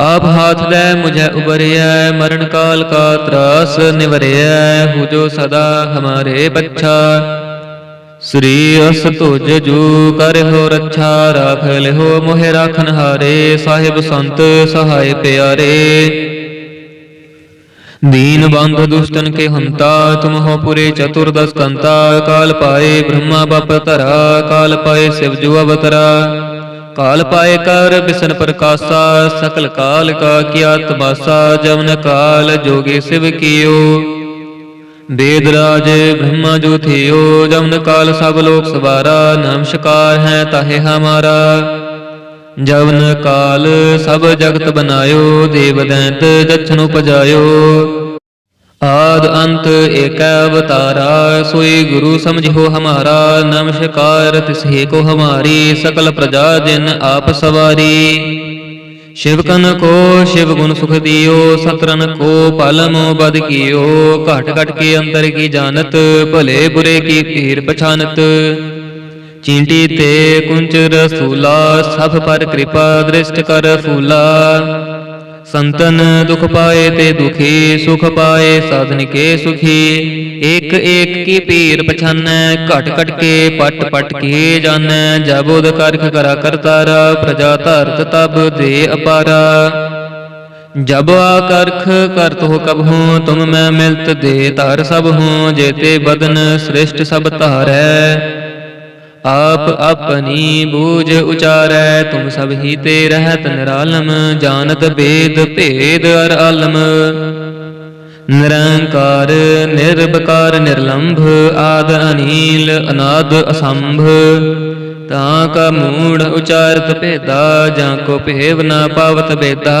ਆਪ ਹਾਥ ਲੈ ਮੁਝੇ ਉਬਰਿਐ, ਮਰਨ ਕਾਲ ਕਾ ਤਰਾਸ ਨਿਵਰਿਐ, ਹੁਜੋ ਸਦਾ ਹਮਾਰੇ ਬੱਛਾ ਸ੍ਰੀ ਅਸ ਤੁਜ ਜੂ ਕਰ ਹੋ ਰੱਛਾ ਰਾਖ ਲਿਓ ਮੋਹਿ ਰਾਖਨ ਹਾਰੇ, ਸਾਹਿਬ ਸੰਤ ਸਹਾਇ ਪਿਆਰੇ। ਦੀਨ ਬੰਧ ਦੁਸ਼ਟਨ ਕੇ ਹੰਤਾ, ਤੁਮ ਹੋ ਪੁਰੇ ਚਤੁਰਦਸ ਕੰਤਾ, ਕਾਲ ਪਾਏ ਬ੍ਰਹਮਾ, ਬਪ ਧਰਾ, ਕਾਲ ਪਾਏ ਸਿਵ ਜੂ ਅਵਤਰਾ। ਕਾਲ ਪਾਏ ਕਰ ਬਿਸਨ ਪ੍ਰਕਾਸ਼ਾ, ਸਕਲ ਕਾਲ ਕਾ ਕੀਆ ਤਮਾਸਾ ਜਵਨ ਕਾਲ ਜੋਗੇ ਸਿਵ ਕੀਓ। ਦੇਦ ਰਾਜ ਬ੍ਰਹਮ ਜੋ ਥਿਓ ਜਮਨ ਕਾਲ ਸਭ ਲੋਕ ਸਵਾਰਾ ਨਮਸਕਾਰ ਹੈ ਤਾਹੇ ਹਮਾਰਾ। ਜਵਨ ਕਾਲ ਸਭ ਜਗਤ ਬਨਾਇਓ, ਦੇਵ ਦੈਂਤ ਦਛਨੁ ਪਜਾਇਓ ਆਦ ਅੰਤ ਏਕੈ ਅਵਤਾਰਾ, ਸੋਈ ਗੁਰੂ ਸਮਝਿਓ ਹਮਾਰਾ ਨਮਸਕਾਰ ਤਿਸਹੀ ਕੋ ਹਮਾਰੀ, ਸਕਲ ਪ੍ਰਜਾ ਜਿਨ ਆਪ ਸਵਾਰੀ। ਸ਼ਿਵਕਨ ਕੋ, ਸ਼ਿਵ ਗੁਣ ਸੁਖ ਦਿਓ ਸਤਰਨ ਕੋ ਪਲਮ ਬਦ ਕੀਓ, ਘਟ ਘਟ ਕੇ ਅੰਤਰ ਕੀ ਜਾਣਤ, ਭਲੇ ਬੁਰੇ ਕੀ ਪੀਰ ਪਛਾਨਤ। ਚੀਂਟੀ ਤੇ ਕੁੰਚ ਰਸੂਲਾ ਸਭ ਪਰ ਕਿਰਪਾ ਦ੍ਰਿਸ਼ਟ ਕਰ ਫੂਲਾ। ਸੰਤਨ ਦੁਖ ਪਾਏ ਤੇ ਦੁਖੀ ਸੁਖ ਪਾਏ, ਸਾਧਨ ਕੇ ਸੁਖੀ। ਇੱਕ ਏਕ ਕੀ ਪੀਰ ਪਛਾਨੈ, ਘਟ ਘਟ ਕੇ ਪਟ ਪਟ ਕੇ ਜਾਣੈ ਜਬੋਦ ਕਰਖ ਕਰਾ ਕਰਤਾਰਾ ਪ੍ਰਜਾ ਧਰਤ ਤਬ ਦੇ ਅਪਾਰਾ। ਜਬ ਆਕਰਖ ਕਰਤ ਹੋ ਕਬ ਕਬਹੂ ਤੁਮ ਮੈਂ ਮਿਲਤ ਦੇ ਧਾਰ ਸਭ ਹੂੰ। ਜੇਤੇ ਬਦਨ ਸ੍ਰਿਸ਼ਟ ਸਭ ਧਾਰੈ। ਆਪ ਆਪਣੀ ਬੂਝ ਉਚਾਰੈ, ਤੁਮ ਸਭ ਹੀ ਤੇ ਰਹਿਤ ਨਿਰਾਲਮ, ਜਾਣਤ ਬੇਦ ਭੇਦ ਅਰ ਆਲਮ ਨਿਰੰਕਾਰ ਨਿਰਭਕਾਰ ਨਿਰਲੰਭ, ਆਦ ਅਨੀਲ, ਅਨਾਦ ਅਸੰਭ। ਤਾਂ ਕਾ ਮੂੜ ਉਚਾਰਤ ਭੇਦਾ, ਜਾਂ ਕੋ ਭੇਵ ਨਾ ਪਾਵਤ ਬੇਦਾ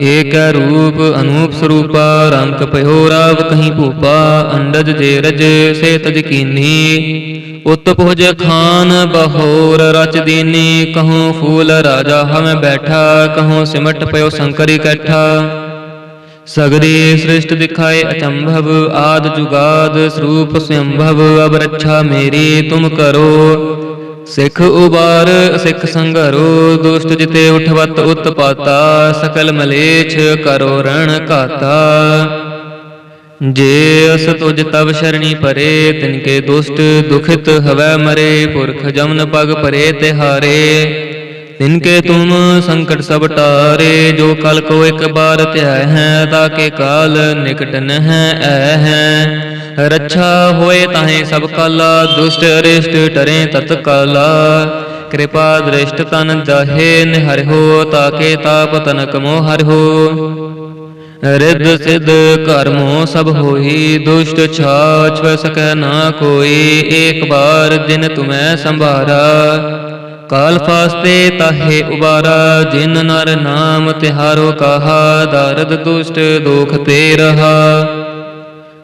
ਏਕ ਰੂਪ ਅਨੂਪ ਸਰੂਪਾ, ਰੰਗ ਭਇਓ ਰਾਵ ਕਹੀਂ ਭੂਪਾ, ਅੰਡਜ ਜੇ ਰਜ ਸੇ ਤਜ ਕੀਨੀ। ਉਤ ਖਾਨ ਬਹੋਰ ਰਚ ਦੀਨੀ, ਕਹੂੰ ਫੂਲ ਰਾਜਾ ਹਮ ਬੈਠਾ, ਕਹੂੰ ਸਿਮਟ ਪਇਓ ਸ਼ੰਕਰੀ ਇਕੱਠਾ ਸਗਰੀ ਸ੍ਰਿਸ਼ਟ ਦਿਖਾਏ ਅਚੰਭਵ, ਆਦ ਜੁਗਾਦ ਸਰੂਪ ਸੰਭਵ, ਅਬ ਰੱਛਾ ਮੇਰੀ ਤੁਮ ਕਰੋ। ਸਿੱਖ ਉਬਾਰ, ਸਿੱਖ ਸੰਘਰੋ ਦੁਸ਼ਟ ਜਿਤੇ ਉਠਵਤ ਉਤਪਾਤਾ, ਸਕਲ ਮਲੇਛ ਕਰੋ ਰਣ ਘਾਤਾ। ਜੇ ਅਸ ਤੁਜ ਤਬ ਸ਼ਰਣੀ ਪਰੇ, ਤਿਨ ਕੇ ਦੁਸ਼ਟ ਦੁਖਿਤ ਹਵੈ ਮਰੇ, ਪੁਰਖ ਜਮਨ ਪਗ ਪਰੇ ਤਿਹਾਰੇ। ਤਿਨ ਕੇ ਤੁਮ ਸੰਕਟ ਸਭ ਟਾਰੇ, ਜੋ ਕਲ ਕੋ ਇੱਕ ਬਾਰ ਧਿਆਇ ਹੈ ਤਾਕੇ ਕਾਲ ਨਿਕਟ ਨਹਿ ਐ ਹੈ। ਰੱਛਾ ਹੋਏ ਤਾਹੇ ਸਭ ਕਾਲਾ, ਦੁਸ਼ਟ ਅਰਿਸ਼ਟ ਟਰੇ ਤਤਕਾਲਾ ਕਿਰਪਾ ਦ੍ਰਿਸ਼ਟ ਤਨ ਜਾਹੇ ਨਿਹਰਿਓ ਤਾਕੇ ਤਾਪ ਤਨਕ ਮੋ ਹਰਿਓ ਰਿੱਧ ਸਿੱਧ ਕਰਮੋ ਸਭ ਹੋਈ, ਦੁਸ਼ਟ ਛਾਛ ਵੈ ਸਕੈ ਨਾ ਕੋਈ, ਏਕ ਬਾਰ ਦਿਨ ਤੁਮੈ ਸੰਭਾਰਾ। ਕਾਲ ਫਾਸਤੇ ਤਾਹੇ ਉਬਾਰਾ, ਜਿਨ ਨਰ ਨਾਮ ਤਿਹਾਰੋ ਕਹਾ, ਦਰਦ ਦੁਸ਼ਟ ਦੁਖ ਤੇ ਰਹਾ।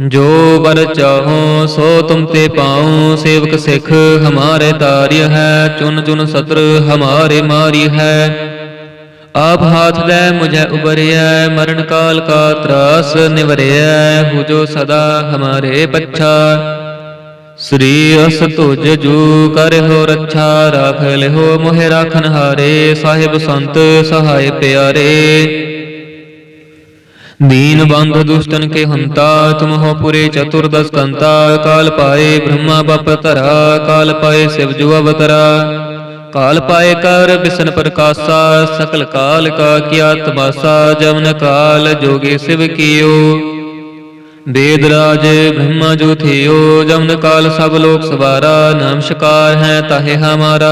ਜੋ ਬਰ ਚਾਹੋ, ਸੋ ਤੁਮ ਤੇ ਪਾਉ, ਸੇਵਕ ਸਿੱਖ ਹਮਾਰੇ ਤਾਰਿਯ ਹੈ, ਚੁਨ ਚੁਨ ਸਤਰ ਹਮਾਰੇ ਮਾਰੀ ਹੈ। ਆਪ ਹਾਥ ਲੈ ਮੁਝੇ ਉਬਰਿਐ, ਮਰਨ ਕਾਲ ਕਾ ਤਰਾਸ ਨਿਵਰਿਐ, ਹੋ ਸਦਾ ਹਮਾਰੇ ਪੱਛਾ। ਸ੍ਰੀ ਅਸ ਤੁਜ ਜੂ ਕਰਿਓ ਰੱਛਾ, ਰਾਖ ਲਿਓ ਮੋਹਿ ਰਾਖਨ ਹਾਰੇ ਸਾਹਿਬ ਸੰਤ ਸਹਾਇ ਪਿਆਰੇ। दीन बंध दुष्टन के हंता तुम हो पुरे चतुर्दश कंता काल पाए ब्रह्मा बप धरा काल पाए शिव जो अवतरा काल पाए कर बिसन प्रकाशा सकल काल का किया तमाशा जवन काल जोगे शिव कियो वेद राज ब्रह्मा जो थियो जमन काल सब लोक सवारा नमस्कार है ताहे हमारा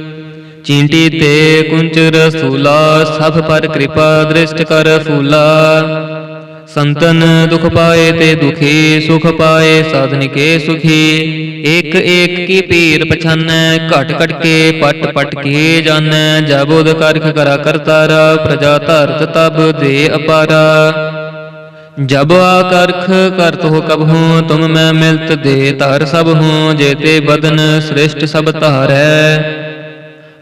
ਚੀਂਟੀ ਤੇ ਕੁੰਚ ਰਸੂਲਾ ਸਭ ਪਰ ਕਿਰਪਾ ਦ੍ਰਿਸ਼ਟ ਕਰ ਫੂਲਾ। ਸੰਤਨ ਦੁਖ ਪਾਏ ਤੇ ਦੁਖੀ, ਸੁਖ ਪਾਏ ਸਾਧਨ ਕੇ ਸੁਖੀ। ਇੱਕ ਇੱਕ ਕੀ ਪੀਰ ਪਛਾਨੈ, ਘਟ ਘਟ ਕੇ ਪਟ ਪਟ ਕੇ ਜਾਣੈ ਜਬੋਦ ਕਰਖ ਕਰਾ ਕਰਤਾਰਾ, ਪ੍ਰਜਾ ਧਰਤ ਤਬ ਦੇ ਅਪਾਰਾ। ਜਬ ਆਕਰਖ ਕਰਤ ਹੋ ਕਬ ਹੂੰ, ਤੁਮ ਮੈਂ ਮਿਲਤ ਦੇ ਧਰ ਸਭ ਹੂੰ। ਜੇਤੇ ਬਦਨ ਸ੍ਰਿਸ਼ਟ ਸਭ ਧਾਰੈ।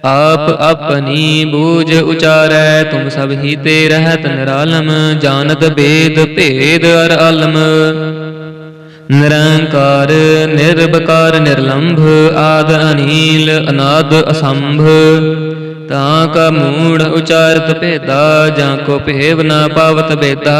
ਆਪ ਆਪਣੀ ਬੂਝ ਉਚਾਰੈ, ਤੁਮ ਸਭ ਹੀ ਤੇ ਰਹਿਤ ਨਿਰਾਲਮ, ਜਾਣਤ ਬੇਦ ਭੇਦ ਅਰ ਆਲਮ ਨਿਰੰਕਾਰ ਨਿਰਭਕਾਰ ਨਿਰਲੰਭ, ਆਦ ਅਨੀਲ, ਅਨਾਦ ਅਸੰਭ। ਤਾਂ ਕਾ ਮੂੜ ਉਚਾਰਤ ਭੇਦਾ, ਜਾਂ ਕੋ ਭੇਵ ਨਾ ਪਾਵਤ ਬੇਦਾ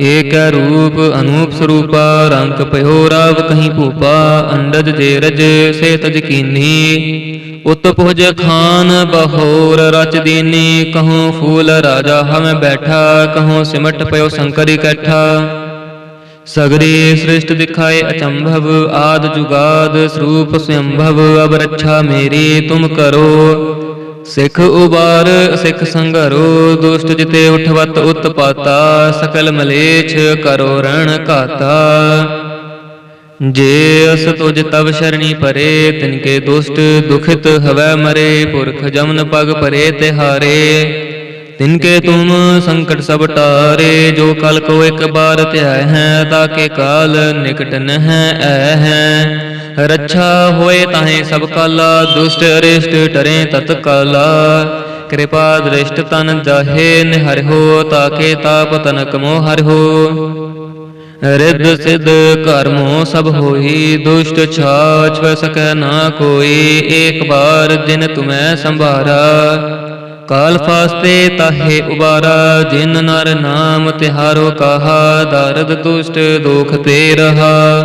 ਏਕ ਰੂਪ ਅਨੂਪ ਸਰੂਪਾ, ਰੰਗ ਭਇਓ ਰਾਵ ਕਹੀਂ ਭੂਪਾ, ਅੰਡਜ ਜੇ ਰਜ ਸੇ ਤਜ ਕੀਨੀ। ਉਤ ਪੁਜ ਖਾਨ ਬਹੋਰ ਰਚ ਦੀਨੀ, ਕਹੂੰ ਫੂਲ ਰਾਜਾ ਹਮ ਬੈਠਾ, ਕਹੂੰ ਸਿਮਟ ਪਇਓ ਸ਼ੰਕਰੀ ਇਕੱਠਾ ਸਗਰੇ ਸ੍ਰਿਸ਼ਟ ਦਿਖਾਏ ਅਚੰਭਵ, ਆਦ ਜੁਗਾਦ ਸਰੂਪ ਸਯੰਭਵ ਅਬ ਰੱਛਾ ਮੇਰੀ ਤੁਮ ਕਰੋ। ਸਿੱਖ ਉਬਾਰ, ਸਿੱਖ ਸੰਘਰੋ, ਦੁਸ਼ਟ ਜਿਤੇ ਉਠਵਤ ਉਤਪਾਤਾ, ਸਕਲ ਮਲੇਛ ਕਰੋ ਰਣ ਘਾਤਾ। ਜੇ ਅਸ ਤੁਜ ਤਵ ਸ਼ਰਣੀ ਪਰੇ, ਤਿਨਕੇ ਦੁਸ਼ਟ ਦੁਖਿਤ ਹਵੈ ਮਰੇ, ਪੁਰਖ ਜਮਨ ਪਗ ਪਰੇ ਤਿਹਾਰੇ। ਤਿਨਕੇ ਤੁਮ ਸੰਕਟ ਸਭ ਟਾਰੇ, ਜੋ ਕਲ ਕੋ ਇੱਕ ਬਾਰ ਧਿਆਇ ਹੈ ਤਾਕੇ ਕਾਲ ਨਿਕਟ ਨਹਿ ਐ ਹੈ। ਰੱਛਾ ਹੋਏ ਤਾਹੇ ਸਭ ਕਾਲਾ, ਦੁਸ਼ਟ ਅਰਿਸ਼ਟ ਟਰੇ ਤਤ ਕਾਲਾ। ਕਿਰਪਾ ਦ੍ਰਿਸ਼ਟ ਤਨ ਜਾਹੇ ਨਿਹਰਿਓ ਤਾਕੇ ਤਾਪ ਤਨਕ ਮੋਹ ਹਰਿਓ ਰਿੱਧ ਸਿੱਧ ਕਰਮੋ ਸਭ ਹੋਈ, ਦੁਸ਼ਟ ਛਾਛ ਸਕੈ ਨਾ ਕੋਈ, ਏਕ ਬਾਰ ਜਿਨ ਤੁਮੈ ਸੰਭਾਰਾ। ਕਾਲ ਫਾਸਤੇ ਤਾਹੇ ਉਬਾਰਾ, ਜਿਨ ਨਰ ਨਾਮ ਤਿਹਾਰੋ ਕਹਾ, ਦਰਦ ਦੁਸ਼ਟ ਦੁਖ ਤੇ ਰਹਾ।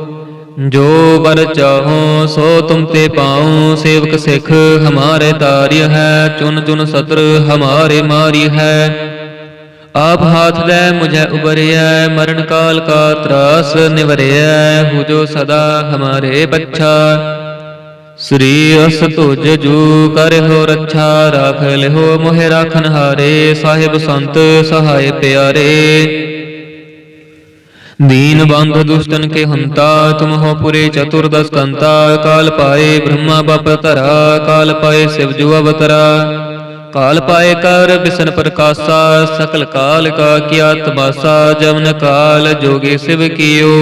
ਜੋ ਬਰ ਚਾਹੋ ਸੋ ਤੁਮ ਤੇ ਪਾਉ, ਸੇਵਕ ਸਿੱਖ ਹਮਾਰੇ ਤਾਰਿਯ ਹੈ ਚੁਨ ਚੁਨ ਸਤਰ ਹਮਾਰੇ ਮਾਰੀ ਹੈ। ਆਪ ਹਾਥ ਦੇ ਮੁਝੇ ਉਬਰਿਐ ਮਰਨ ਕਾਲ ਕਾ ਤਰਾਸ ਨਿਵਰਿਐ ਹੋ ਜੋ ਸਦਾ ਹਮਾਰੇ ਬੱਚਾ। ਸ੍ਰੀ ਅਸ ਤੁਜ ਜੂ ਹੋ ਰੱਛਾ, ਰਾਖ ਲਿਹੋ ਮੋਹਿ ਰਾਖਨ ਹਾਰੇ ਸਾਹਿਬ ਸੰਤ ਸਹਾਇ ਪਿਆਰੇ। दीन बंध दुष्टन के हंता तुम हो पुरे चतुर्दश कंता काल पाए ब्रह्मा बप धरा काल पाए शिव जु अवतरा काल पाए कर बिसन प्रकाशा सकल काल का किया तमाशा जमन काल जोगे शिव कियो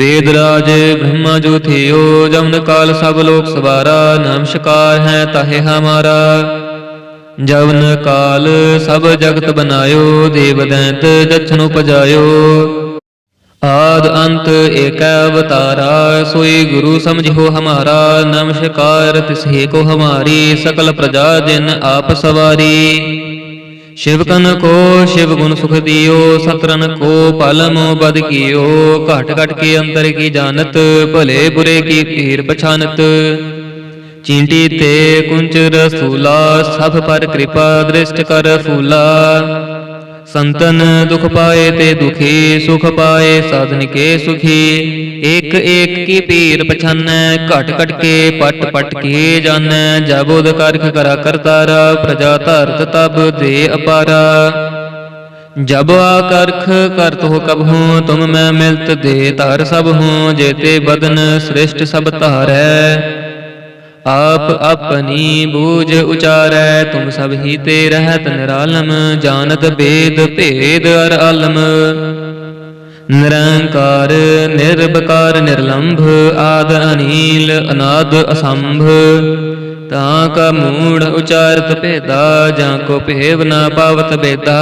वेद राज ब्रह्मा जो थियो जमन काल सब लोक सवारा नमस्कार है ताहे हमारा ਜਵਨ ਕਾਲ ਸਭ ਜਗਤ ਬਨਾਇਓ ਦੇਵ ਦੈਂਤ ਜਛਨ ਉਪਜਾਇਓ। ਆਦ ਅੰਤ ਏਕੈ ਅਵਤਾਰਾ, ਸੋਈ ਗੁਰੂ ਸਮਝੋ ਹਮਾਰਾ ਨਮਸਕਾਰ ਤਿਸਹੀ ਕੋ ਹਮਾਰੀ, ਸਕਲ ਪ੍ਰਜਾ ਜਿਨ ਆਪ ਸਵਾਰੀ। ਸ਼ਿਵਕਨ ਕੋ ਸ਼ਿਵ ਗੁਣ ਸੁਖ ਦਿਓ ਸਤਰਨ ਕੋ ਪਲਮ ਬਦ ਕੀਓ। ਘਟ ਘਟ ਕੇ ਅੰਤਰ ਕੀ ਜਾਣਤ, ਭਲੇ ਬੁਰੇ ਕੀ ਪੀਰ ਪਛਾਨਤ। ਚੀਂਟੀ ਤੇ ਕੁੰਚ ਰਸੂਲਾ ਸਭ ਪਰ ਕਿਰਪਾ ਦ੍ਰਿਸ਼ਟ ਕਰ ਫੂਲਾ। ਸੰਤਨ ਦੁਖ ਪਾਏ ਤੇ ਦੁਖੀ, ਸੁਖ ਪਾਏ ਸਾਧਨ ਕੇ ਸੁਖੀ। ਇੱਕ ਇੱਕ ਕੀ ਪੀਰ ਪਛਾਨੈ, ਘਟ ਘਟ ਕੇ ਪਟ ਪਟ ਕੇ ਜਾਣੈ ਉਦ ਕਰਖ ਕਰਾ ਕਰਤਾਰਾ, ਪ੍ਰਜਾ ਧਰਤ ਤਬ ਦੇ ਅਪਾਰਾ। ਜਬ ਆਕਰਖ ਕਰਤ ਹੋ ਕਬਹੂ ਤੁਮ ਮੈਂ ਮਿਲਤ ਦੇ ਧਰ ਸਭ ਹੂੰ। ਜੇਤੇ ਬਦਨ ਸ੍ਰਿਸ਼ਟ ਸਭ ਧਾਰੈ। ਆਪ ਆਪਣੀ ਬੂਝ ਉਚਾਰੈ, ਤੁਮ ਸਭ ਹੀ ਤੇ ਰਹਿਤ ਨਿਰਾਲਮ, ਜਾਣਤ ਬੇਦ ਭੇਦ ਅਰ ਆਲਮ ਨਿਰੰਕਾਰ ਨਿਰਭਕਾਰ ਨਿਰਲੰਭ, ਆਦ ਅਨੀਲ, ਅਨਾਦ ਅਸੰਭ। ਤਾਂ ਕਾ ਮੂੜ ਉਚਾਰਤ ਭੇਦਾ, ਜਾਂ ਕੋ ਭੇਵ ਨਾ ਪਾਵਤ ਬੇਦਾ।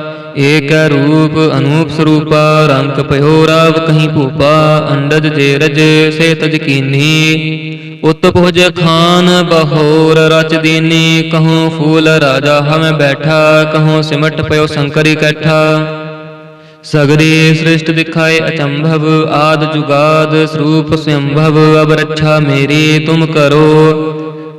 ਏਕ ਰੂਪ ਅਨੂਪ ਸਰੂਪਾ, ਰੰਗ ਭਇਓ ਰਾਵ ਕਹੀਂ ਭੂਪਾ, ਅੰਡਜ ਜੇ ਰਜ ਸੇ ਤਜ ਕੀਨੀ। ਉਤ ਖਾਨ ਬਹੋਰ ਰਚ ਦੀਨੀ, ਕਹੂੰ ਫੂਲ ਰਾਜਾ ਹਮ ਬੈਠਾ, ਕਹੂੰ ਸਿਮਟ ਪਇਓ ਸ਼ੰਕਰੀ ਕੈਠਾ। ਸਗਰੀ ਸ੍ਰਿਸ਼ਟ ਦਿਖਾਏ ਅਚੰਭਵ, ਆਦ ਜੁਗਾਦ ਸਰੂਪ ਸੰਭਵ, ਅਬ ਰੱਛਾ ਮੇਰੀ, ਤੁਮ ਕਰੋ।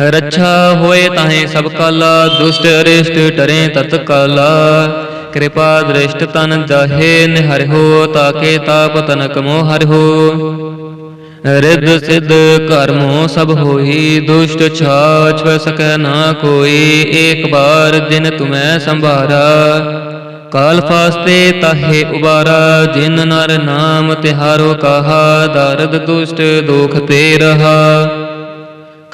ਰੱਛਾ ਹੋਏ ਤਾਹੇ ਸਭ ਕਾਲਾ, ਦੁਸ਼ਟ ਅਰਿਸ਼ਟ ਟਰੇ ਤਤ ਕਾਲਾ। ਕਿਰਪਾ ਦ੍ਰਿਸ਼ਟ ਤਨ ਜਾਹੇ, ਨਿਹਰਿ ਹੋ ਤਾਕੇ ਤਾਪ ਤਨਕ ਮੋ ਹਰਿ ਹੋ। ਰਿੱਧ ਸਿੱਧ ਕਰਮੋ ਸਭ ਹੋਈ, ਦੁਸ਼ਟ ਛਾਛ ਸਕੈ ਨਾ ਕੋਈ, ਏਕ ਬਾਰ ਦਿਨ ਤੁਮੈ ਸੰਭਾਰਾ। ਕਾਲ ਫਾਸਤੇ ਤਾਹੇ ਉਬਾਰਾ, ਜਿਨ ਨਰ ਨਾਮ ਤਿਹਾਰੋ ਕਹਾ, ਦਰਦ ਦੁਸ਼ਟ ਦੁਖ ਤੇ ਰਹਾ।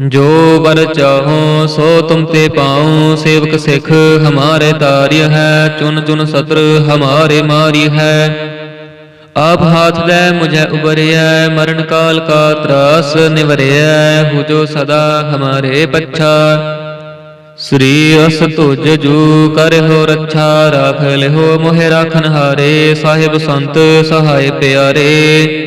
ਜੋ ਬਰ ਚਾਹੋ ਸੋ ਤੁਮ ਤੇ ਪਾਉ, ਸੇਵਕ ਸਿੱਖ ਹਮਾਰੇ ਤਾਰਿਯ ਹੈ, ਚੁਨ ਚੁਨ ਸਤਰ ਹਮਾਰੇ ਮਾਰੀ ਹੈ। ਆਪ ਹਾਥ ਦੇ ਮੁਝੇ ਉਬਰਿਐ, ਮਰਨ ਕਾਲ ਕਾ ਤਰਾਸ ਨਿਵਰਿਐ, ਹੋ ਜੋ ਸਦਾ ਹਮਾਰੇ ਪੱਛਾ। ਸ੍ਰੀ ਅਸ ਤੁਜ ਜੂ ਕਰਿਓ ਰੱਛਾ, ਰਾਖ ਲਿਓ ਮੋਹਿ ਰਾਖਨ ਹਾਰੇ ਸਾਹਿਬ ਸੰਤ ਸਹਾਇ ਪਿਆਰੇ।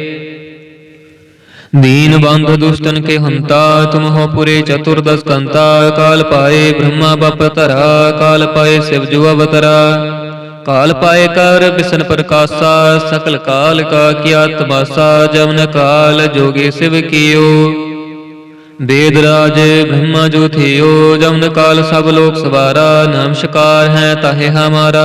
दीन बंध दुष्टन के हंता तुम हो पुरे चतुर्दश कंता काल पाए ब्रह्मा बप तरा काल पाए शिव जो अवतरा काल पाए कर बिसन प्रकाशा सकल काल का किया तमाशा जवन काल जोगे शिव कियो वेद राज ब्रह्मा जो थियो जवन काल सब लोक सवारा नमस्कार है ताहे हमारा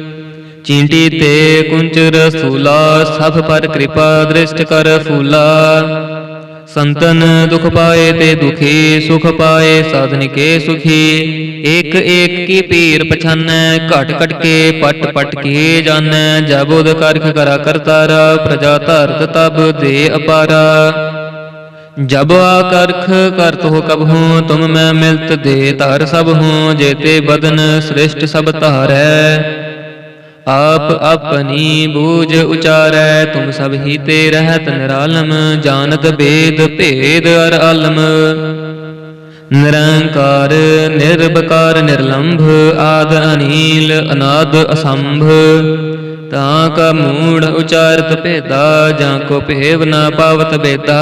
ਚੀਂਟੀ ਤੇ ਕੁੰਚ ਰਸੂਲਾ ਸਭ ਪਰ ਕਿਰਪਾ ਦ੍ਰਿਸ਼ਟ ਕਰ ਫੂਲਾ। ਸੰਤਨ ਦੁਖ ਪਾਏ ਤੇ ਦੁਖੀ, ਸੁਖ ਪਾਏ ਸਾਧਨ ਕੇ ਸੁਖੀ। ਇੱਕ ਇੱਕ ਕੀ ਪੀਰ ਪਛਾਨੈ, ਘਟ ਘਟ ਕੇ ਪਟ ਪਟ ਕੇ ਜਾਣੈ ਜਬ ਉਦ ਕਰਖ ਕਰਾ ਕਰਤਾਰਾ, ਪ੍ਰਜਾ ਧਰਤ ਤਬ ਦੇ ਅਪਾਰਾ। ਜਬ ਆਕਰਖ ਕਰਤ ਹੋ ਕਬ ਹੂੰ, ਤੁਮ ਮੈਂ ਮਿਲਤ ਦੇ ਧਰ ਸਭ ਹੂੰ। ਜੇਤੇ ਬਦਨ ਸ੍ਰਿਸ਼ਟ ਸਭ ਧਾਰੈ। ਆਪ ਆਪਣੀ ਬੂਝ ਉਚਾਰੈ, ਤੁਮ ਸਭ ਹੀ ਤੇ ਰਹਿਤ ਨਿਰਾਲਮ, ਜਾਣਤ ਬੇਦ ਭੇਦ ਅਰ ਆਲਮ ਨਿਰੰਕਾਰ ਨਿਰਭਕਾਰ ਨਿਰਲੰਭ, ਆਦ ਅਨੀਲ, ਅਨਾਦ ਅਸੰਭ। ਤਾਂ ਕਾ ਮੂੜ ਉਚਾਰਤ ਭੇਦਾ, ਜਾਂ ਕੋ ਭੇਵ ਨਾ ਪਾਵਤ ਬੇਦਾ।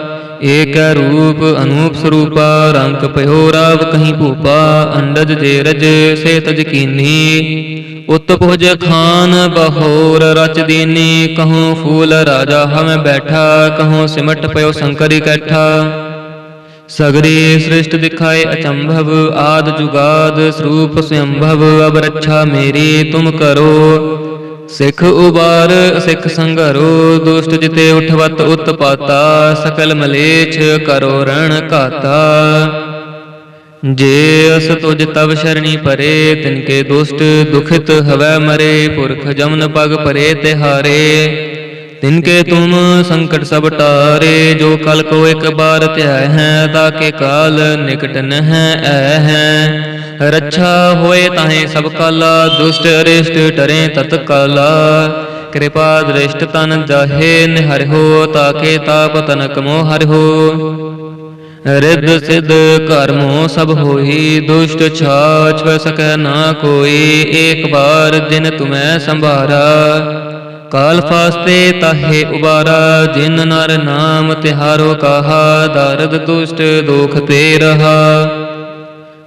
ਏਕ ਰੂਪ ਅਨੂਪ ਸਰੂਪਾ, ਰੰਗ ਭਇਓ ਰਾਵ ਕਹੀਂ ਭੂਪਾ, ਅੰਡਜ ਜੇ ਰਜ ਸੇ ਤਜ ਕੀਨੀ। ਉਤ ਖਾਨ ਬਹੋਰ ਰਚ ਦੀਨੀ, ਕਹੂੰ ਫੂਲ ਰਾਜਾ ਹਮ ਬੈਠਾ, ਕਹੂੰ ਸਿਮਟ ਪਇਓ ਸ਼ੰਕਰ ਇਕੱਠਾ ਸਗਰੀ ਸ੍ਰਿਸ਼ਟ ਦਿਖਾਏ ਅਚੰਭਵ, ਆਦ ਜੁਗਾਦ ਸਰੂਪ ਸਯੰਭਵ ਅਬ ਰੱਛਾ ਮੇਰੀ ਤੁਮ ਕਰੋ। ਸਿੱਖ ਉਬਾਰ, ਸਿੱਖ ਸੰਘਰੋ, ਦੁਸ਼ਟ ਜਿਤੇ ਉਠਵਤ ਉਤਪਾਤਾ, ਸਕਲ ਮਲੇਛ ਕਰੋ ਰਣ ਘਾਤਾ। ਜੇ ਅਸ ਤੁਜ ਤਬ ਸ਼ਰਣੀ ਪਰੇ, ਤਿਨ ਕੇ ਦੁਸ਼ਟ ਦੁਖਿਤ ਹਵੈ ਮਰੇ, ਪੁਰਖ ਜਮਨ ਪਗ ਪਰੇ ਤੇ ਹਾਰੇ ਤਿਨ ਕੇ ਤੁਮ ਸੰਕਟ ਸਭ ਟਾਰੇ, ਜੋ ਕਲ ਕੋ ਇੱਕ ਬਾਰ ਧਿਆਇ ਹੈ, ਤਾਂ ਕੇ ਕਾਲ ਨਿਕਟ ਨਹਿ ਰੱਛਾ ਹੋਏ ਤਾਹੇ ਸਭ ਕਲ, ਦੁਸ਼ਟ ਅਰਿਸ਼ਟ ਟਰੇ ਤਤ ਕਲ। ਕਿਰਪਾ ਦ੍ਰਿਸ਼ਟ ਤਨ ਜਾਹੇ, ਨਿਹਰ ਹੋ ਤਾਕੇ ਤਾਪ ਤਨਕ ਮੋ ਹਰ ਹੋ। ਰਿੱਧ ਸਿੱਧ ਕਰਮੋ ਸਭ ਹੋਈ, ਦੁਸ਼ਟ ਛਾਛ ਸਕੈ ਨਾ ਕੋਈ, ਏਕ ਬਾਰ ਦਿਨ ਤੁਮੈ ਸੰਭਾਰਾ। ਕਾਲ ਫਾਸਤੇ ਤਾਹੇ ਉਬਾਰਾ, ਜਿਨ ਨਰ ਨਾਮ ਤਿਹਾਰੋ ਕਹਾ, ਦਰਦ ਦੁਸ਼ਟ ਦੁਖ ਤੇ ਰਹਾ।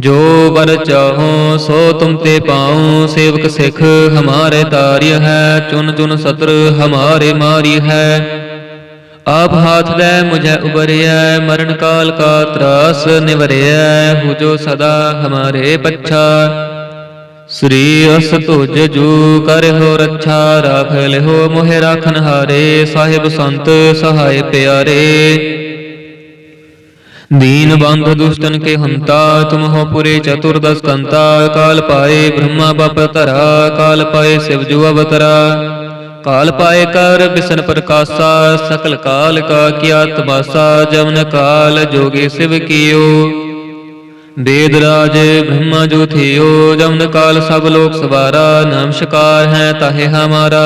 ਜੋ ਵਰ ਚਾਹੋ ਸੋ ਤੁਮ ਤੇ ਪਾਉ, ਸੇਵਕ ਸਿੱਖ ਹਮਾਰੇ ਤਾਰਿਯ ਹੈ ਚੁਨ ਚੁਨ ਸਤਰ ਹਮਾਰੇ ਮਾਰੀ ਹੈ। ਆਪ ਹਾਥ ਲੈ ਮੁਝੇ ਉਬਰਿਐ, ਮਰਨ ਕਾਲ ਕਾ ਤਰਾਸ ਨਿਵਰਿਐ ਹੋ ਜੋ ਸਦਾ ਹਮਾਰੇ ਪੱਛਾ। ਸ੍ਰੀ ਅਸ ਤੁਜ ਜੂ ਕਰ ਹੋ ਰੱਛਾ, ਰਾਖ ਲਿਹੋ ਮੋਹਿ ਰਾਖਨ ਹਾਰੇ ਸਾਹਿਬ ਸੰਤ ਸਹਾਇ ਪਿਆਰੇ। दीन बंध दुष्टन के हंता तुम हो पुरे चतुर्दश कंता काल पाए ब्रह्मा बप तरा काल पाए शिव जु अवतरा काल पाए कर बिसन प्रकाशा सकल काल का किया तमाशा जमन काल जोगे शिव कियो वेद राज ब्रह्मा जो थियो जमन काल सब लोक सवारा नमस्कार है ताहे हमारा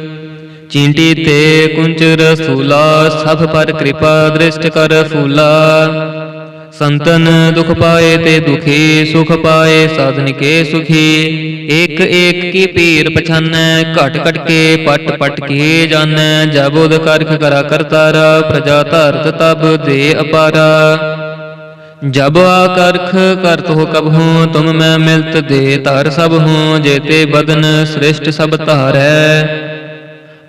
ਚੀਂਟੀ ਤੇ ਕੁੰਚ ਰਸੂਲਾ ਸਭ ਪਰ ਕਿਰਪਾ ਦ੍ਰਿਸ਼ਟ ਕਰ ਫੂਲਾ। ਸੰਤਨ ਦੁਖ ਪਾਏ ਤੇ ਦੁਖੀ, ਸੁਖ ਪਾਏ ਸਾਧਨ ਕੇ ਸੁਖੀ। ਇੱਕ ਇੱਕ ਕੀ ਪੀਰ ਪਛਾਨੈ, ਘਟ ਘਟ ਕੇ ਪਟ ਪਟ ਕੇ ਜਾਣੈ ਜਬੋਦ ਕਰਖ ਕਰਾ ਕਰਤਾਰਾ, ਪ੍ਰਜਾ ਧਰਤ ਤਬ ਦੇ ਅਪਾਰਾ। ਜਬ ਆਕਰਖ ਕਰਤ ਹੋ ਕਬਹੂ ਤੁਮ ਮੈਂ ਮਿਲਤ ਦੇ ਧਰ ਸਭ ਹੂੰ। ਜੇਤੇ ਬਦਨ ਸ੍ਰਿਸ਼ਟ ਸਭ ਧਾਰੈ।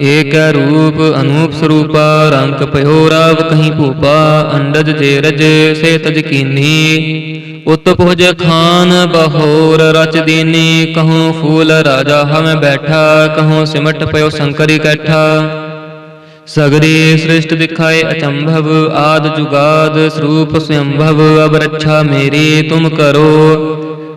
ਏਕ ਰੂਪ ਅਨੂਪ ਸਰੂਪਾ, ਰੰਗ ਭਇਓ ਰਾਵ ਕਹੀਂ ਭੂਪਾ, ਅੰਡਜ ਜੇ ਰਜ ਸੇ ਤਜ ਕੀਨੀ। ਉਤ ਖਾਨ ਬਹੋਰ ਰਚ ਦੀਨੀ, ਕਹੂੰ ਫੂਲ ਰਾਜਾ ਹਮ ਬੈਠਾ, ਕਹੂੰ ਸਿਮਟ ਪਇਓ ਸ਼ੰਕਰੀ ਕੈਠਾ। ਸਗਰੀ ਸ੍ਰਿਸ਼ਟ ਦਿਖਾਏ ਅਚੰਭਵ, ਆਦ ਜੁਗਾਦ ਸਰੂਪ ਸਯੰਭਵ, ਅਬ ਰੱਛਾ ਮੇਰੀ ਤੁਮ ਕਰੋ।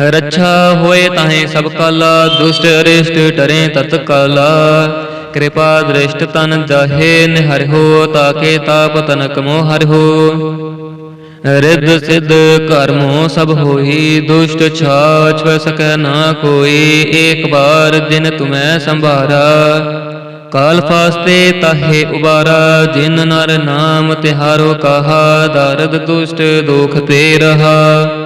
ਰੱਛਾ ਹੋਏ ਤਾਹੇ ਸਭ ਕਾਲਾ, ਦੁਸ਼ਟ ਅਰਿਸ਼ਟ ਟਰੇ ਤਤ ਕਾਲਾ। ਕਿਰਪਾ ਦ੍ਰਿਸ਼ਟ ਤਨ ਜਾਹੇ ਨਿਹਰਿਓ ਤਾਕੇ ਤਾਪ ਤਨਕ ਮੋ ਹਰਿਓ ਰਿੱਧ ਸਿੱਧ ਕਰਮੋ ਸਭ ਹੋਈ, ਦੁਸ਼ਟ ਛਾਛ ਸਕੈ ਨਾ ਕੋਈ, ਏਕ ਬਾਰ ਦਿਨ ਤੁਮੈ ਸੰਭਾਰਾ। ਕਾਲ ਫਾਸਤੇ ਤਾਹੇ ਉਬਾਰਾ, ਜਿਨ ਨਰ ਨਾਮ ਤਿਹਾਰੋ ਕਹਾ, ਦਰਦ ਦੁਸ਼ਟ ਦੁਖ ਤੇ ਰਹਾ।